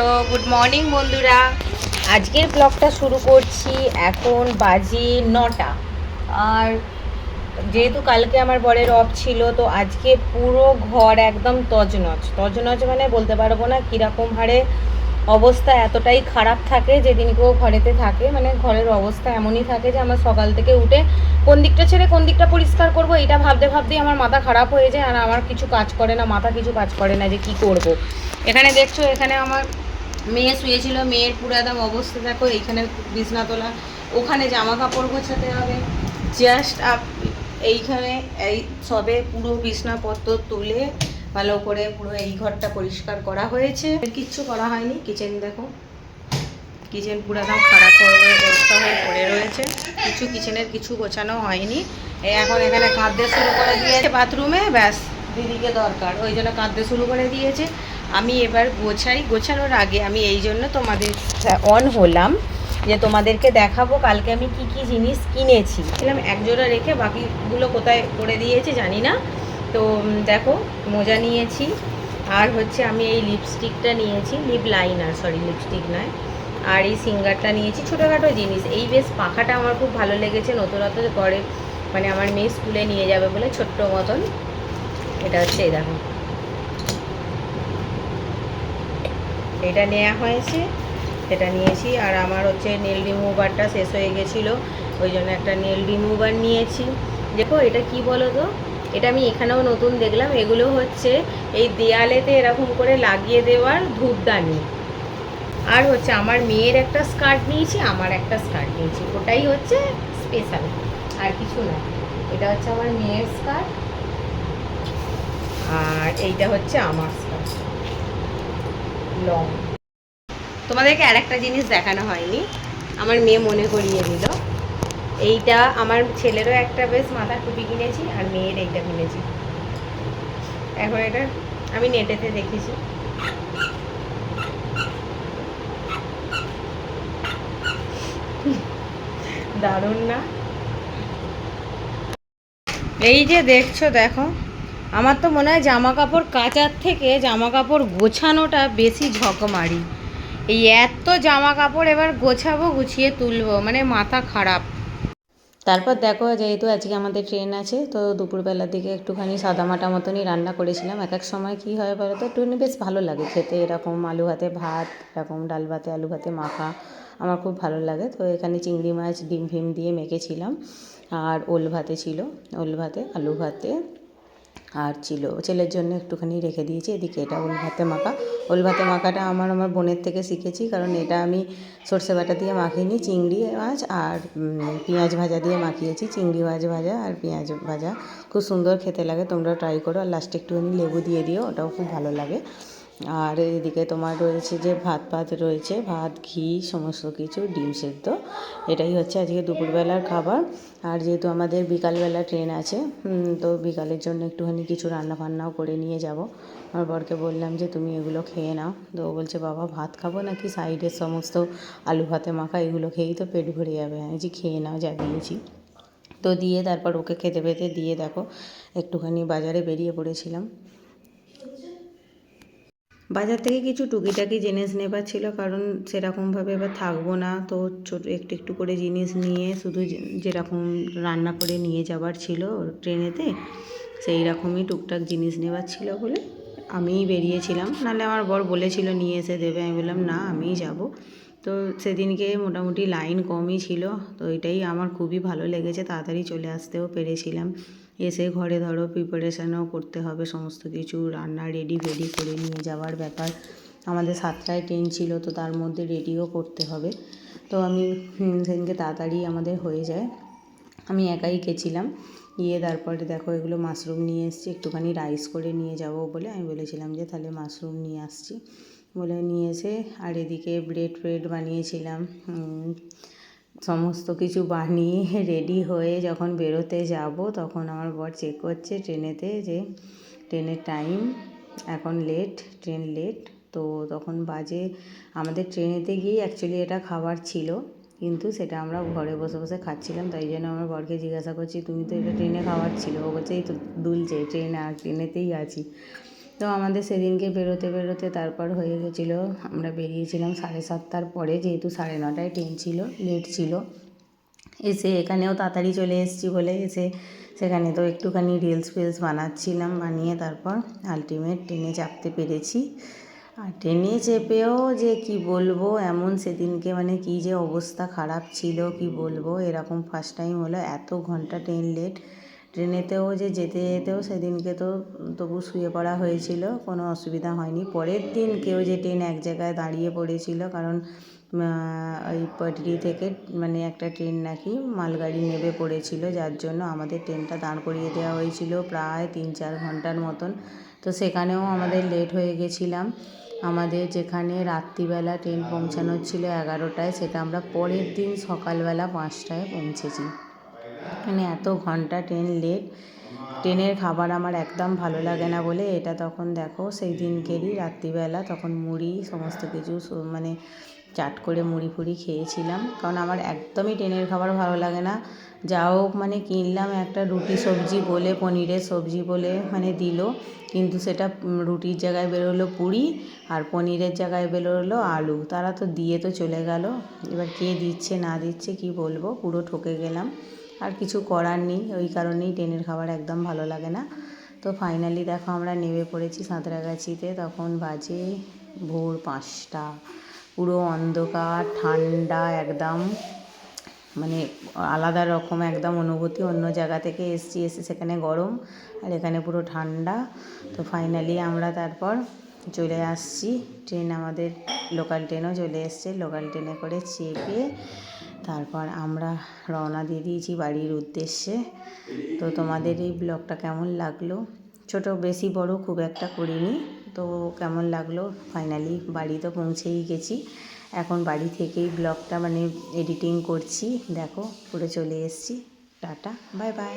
Hello good morning বন্ধুরা। আজকের ব্লগটা শুরু করছি এখন বাজি নটা। আর যেহেতু কালকে আমার বরের অফ ছিল, তো আজকে পুরো ঘর একদম তজনজ তজনজ মানে বলতে পারব না কীরকম হারে অবস্থা এতটাই খারাপ থাকে যেদিন কেউ ঘরেতে থাকে। মানে ঘরের অবস্থা এমনই থাকে যে আমার সকাল থেকে উঠে কোন দিকটা ছেড়ে কোন দিকটা পরিষ্কার করব এটা ভাবতে ভাবতেই আমার মাথা খারাপ হয়ে যায় আর আমার কিছু কাজ করে না, মাথা কিছু কাজ করে না যে কি করব। এখানে দেখছ, এখানে আমার মেয়ে শুয়েছিল, মেয়ের পুরো একদম অবস্থা দেখো, এইখানে বিছনা তোলা, ওখানে জামা কাপড় গোছাতে হবে। জাস্ট আপ, এইখানে এই সবে পুরো বিছনাপত্র তুলে ভালো করে পুরো এই ঘরটা পরিষ্কার করা হয়েছে। কিচ্ছু করা হয়নি কিচেন দেখো। কিচেন পুরো একদম খারাপ অবস্থা হয়ে পড়ে রয়েছে। কিছু কিচেনের কিছু গোছানো হয়নি। এখন এখানে কাঁদতে শুরু করে দিয়েছে। বাথরুমে, ব্যাস, দিদিকে দরকার। ওই জন্য কাঁদতে শুরু করে দিয়েছে। আমি এবার গোছাই, গোছানোর আগে আমি এই জন্য তোমাদের অন হলাম যে তোমাদেরকে দেখাবো কালকে আমি কি কি জিনিস কিনেছি। ছিলাম এক জোড়া রেখে বাকিগুলো কোথায় করে দিয়েছে জানি না। তো দেখো, মোজা নিয়েছি, আর হচ্ছে আমি এই লিপস্টিকটা নিয়েছি লিপ লাইনার সরি লিপস্টিক নয়। আর এই সিঙ্গারটা নিয়েছি, ছোটোখাটো জিনিস। এই বেশ পাখাটা আমার খুব ভালো লেগেছে, নতুনত্ব করে মানে আমার মেয়ে স্কুলে নিয়ে যাবে বলে ছোট্ট মতন। এটা হচ্ছে, এই দেখো। এটা নেওয়া হয়েছে, এটা নিয়েছি। আর আমার হচ্ছে নেল রিমুভারটা শেষ হয়ে গেছিল, ওই জন্য একটা নেল রিমুভার নিয়েছি। দেখো, এটা কি বলো তো? এটা আমি এখানেও নতুন দেখলাম, এগুলো হচ্ছে এই দেয়ালেতে এরকম করে লাগিয়ে দেওয়ার ধূপদানি। আর হচ্ছে আমার মেয়ের একটা স্কার্ট নিয়েছি, আমার একটা স্কার্ট নিয়েছি। ওটাই হচ্ছে স্পেশাল আর কিছু না। এটা হচ্ছে আমার মেয়ের স্কার্ট, আর এইটা হচ্ছে আমার লং তোমাদেরকে আর একটা জিনিস দেখানো হয়নি। আমার মেয়ে মনে করিয়ে দিল। এইটা আমার ছেলেরও একটা বেশ মাথার টুপি কিনেছি আর মেয়ের এইটা কিনেছি। এখন এটা আমি নেটেতে দেখেছি। দারুণ না? এই যে দেখছ, দেখো। আমার তো মনে হয় জামা কাপড় কাচার থেকে জামা কাপড় গোছানোটা বেশি ঝকমারি। এই এত জামা কাপড় এবার গোছাবো, গুছিয়ে তুলবো মানে মাথা খারাপ। তারপর দেখো, যেহেতু আজকে আমাদের ট্রেন আছে, তো দুপুরবেলার দিকে একটুখানি সাদামাটা মতনই রান্না করেছিলাম। এক এক সময় কী হয় বলো তো, একটুখানি বেশ ভালো লাগে খেতে। এরকম আলু ভাতে ভাত, এরকম ডাল ভাতে, আলু ভাতে মাখা আমার খুব ভালো লাগে। তো এখানে চিংড়ি মাছ, ডিম ফিম দিয়ে মেখেছিলাম। আর ওল ভাতে ছিল, ওল ভাতে, আলু ভাতে আর ছিল। ছেলের জন্য একটুখানি রেখে দিয়েছি, এদিকে এটা ওল ভাতে মাখা। ওল ভাতে মাখাটা আমার আমার বোনের থেকে শিখেছি, কারণ এটা আমি সর্ষে বাটা দিয়ে মাখিনি, চিংড়ি, মাছ আর পেঁয়াজ ভাজা দিয়ে মাখিয়েছি, চিংড়ি মাছ ভাজা আর পেঁয়াজ ভাজা। খুব সুন্দর খেতে লাগে, তোমরা ট্রাই করো। আর লাস্টে একটুখানি লেবু দিয়ে দিও, ওটাও খুব ভালো লাগে। আর এদিকে তোমার রয়েছে যে ভাত ভাত রয়েছে, ভাত, ঘি, সমস্ত কিছু, ডিম সেদ্ধ। এটাই হচ্ছে আজকে দুপুরবেলার খাবার। আর যেহেতু আমাদের বিকালবেলা ট্রেন আছে তো বিকালের জন্য একটুখানি কিছু রান্না বান্নাও করে নিয়ে যাব। আমার বরকে বললাম যে, তুমি এগুলো খেয়ে নাও। তো ও বলছে, বাবা, ভাত খাব নাকি? সাইডের সমস্ত আলু ভাতে মাখা, এগুলো খেয়েই তো পেট ভরে যাবে। আমি যে খেয়ে নাও, যা দিয়েছি। তো দিয়ে তারপর ওকে খেতে পেতে দিয়ে দেখো, একটুখানি বাজারে বেরিয়ে পড়েছিলাম। বাজার থেকে কিছু টুকিটাকি জিনিস নেবার ছিল, কারণ সেরকমভাবে এবার থাকব না। তো ছোট, একটু একটু করে জিনিস নিয়ে শুধু যেরকম রান্না করে নিয়ে যাবার ছিল ট্রেনেতে সেই রকমই টুকটাক জিনিস নেবার ছিল বলে আমিই বেরিয়েছিলাম। নাহলে আমার বর বলেছিল নিয়ে এসে দেবে। আমি বললাম, না, আমিই যাব। তো সেদিনকে মোটামুটি লাইন কমই ছিল। তো এটাই আমার খুবই ভালো লেগেছে। তাড়াতাড়ি চলে আসতেও পেরেছিলাম। এসে ঘরে ধরো প্রিপারেশানও করতে হবে, সমস্ত কিছু রান্না রেডি ফেডি করে নিয়ে যাওয়ার ব্যাপার। আমাদের সাতটায় ট্রেন ছিল, তো তার মধ্যে রেডিও করতে হবে। তো আমি সেদিনকে তাড়াতাড়ি আমাদের হয়ে যায়। আমি একাই গেছিলাম। গিয়ে তারপরে দেখো এগুলো মাশরুম নিয়ে এসেছি, একটুখানি রাইস করে নিয়ে যাব বলে আমি বলেছিলাম যে তাহলে মাশরুম নিয়ে আসছি। বলে নিয়ে এসে আর এদিকে ব্রেড ফ্রেড বানিয়েছিলাম সমস্ত কিছু বানিয়ে রেডি হয়ে যখন বেরোতে যাব, তখন আমার বর চেক করছে ট্রেনেতে যে ট্রেনের টাইম এখন লেট ট্রেন লেট তো তখন বাজে, আমাদের ট্রেনেতে গিয়েই অ্যাকচুয়ালি এটা খাবার ছিল, কিন্তু সেটা আমরা ঘরে বসে বসে খাচ্ছিলাম, তাই জন্য আমার বরকে জিজ্ঞাসা করছি, তুমি তো এটা ট্রেনে খাবার ছিল? ও বলছে, এই তো দুলছে, ট্রেনে আর ট্রেনেতেই আছি। তো আমাদের সেদিনকে বেরোতে বেরোতে তারপর হয়ে গেছিল, আমরা বেরিয়েছিলাম সাড়ে সাতটার পরে, যেহেতু সাড়ে নটায় ট্রেন ছিল, লেট ছিল। এসে এখানেও তাড়াতাড়ি চলে এসেছি বলে এসে সেখানে তো একটুখানি রিলস ফিলস বানাচ্ছিলাম, বানিয়ে তারপর আলটিমেট ট্রেনে চাপতে পেরেছি। আর ট্রেনে চেপেও যে কি বলব, এমন সেদিনকে মানে কি যে অবস্থা খারাপ ছিল, কি বলব? এরকম ফার্স্ট টাইম হলো, এত ঘণ্টা ট্রেন লেট ট্রেনেতেও যে যেতে যেতেও সেদিনকে তো তবু শুয়ে পড়া হয়েছিল, কোনো অসুবিধা হয়নি। পরের দিন কেউ যে ট্রেন এক জায়গায় দাঁড়িয়ে পড়েছিল, কারণ ওই পটরি থেকে মানে একটা ট্রেন নাকি মালগাড়ি নেবে পড়েছিল, যার জন্য আমাদের ট্রেনটা দাঁড় করিয়ে দেওয়া হয়েছিল প্রায় তিন চার ঘণ্টার মতন। তো সেখানেও আমাদের লেট হয়ে গেছিলাম। আমাদের যেখানে রাত্রিবেলা ট্রেন পৌঁছানোর ছিল এগারোটায়, সেটা আমরা পরের দিন সকালবেলা পাঁচটায় পৌঁছেছি। মানে এত ঘণ্টা ট্রেন লেট ট্রেনের খাবার আমার একদম ভালো লাগে না বলে এটা তখন দেখো সেই দিনকেরই রাত্রিবেলা তখন মুড়ি, সমস্ত কিছু মানে চাট করে মুড়ি ফুড়ি খেয়েছিলাম। কারণ আমার একদমই ট্রেনের খাবার ভালো লাগে না। যা হোক মানে কিনলাম একটা রুটি সবজি বলে, পনিরের সবজি বলে মানে দিল। কিন্তু সেটা রুটির জায়গায় বেরোলো পুরি আর পনিরের জায়গায় বেরোলো আলু। তারা তো দিয়ে তো চলে গেল। এবার কে দিচ্ছে না দিচ্ছে কি বলব? পুরো ঠকে গেলাম। আর কিছু করার নেই, ওই কারণেই ট্রেনের খাবার একদম ভালো লাগে না। তো ফাইনালি দেখো আমরা নেমে পড়েছি সাঁতরাগাছিতে, তখন বাজে ভোর পাঁচটা। পুরো অন্ধকার, ঠান্ডা, একদম মানে আলাদা রকম, একদম অনুভূতি, অন্য জায়গা থেকে এসছি, এসে সেখানে গরম আর এখানে পুরো ঠান্ডা। তো ফাইনালি আমরা তারপর চলে আসছি, ট্রেন আমাদের লোকাল ট্রেনও চলে এসছে লোকাল ট্রেনে করে চেপে তারপর আমরা রওনা দিয়ে দিয়েছি বাড়ির উদ্দেশ্যে। তো তোমাদের এই ব্লগটা কেমন লাগল? ছোট, বেশি, বড় খুব একটা করিনি। তো কেমন লাগল? ফাইনালি বাড়ি তো পৌঁছেই গেছি। এখন বাড়ি থেকেই ব্লগটা মানে এডিটিং করছি। দেখো পুরো চলে এসছি। Tata bye bye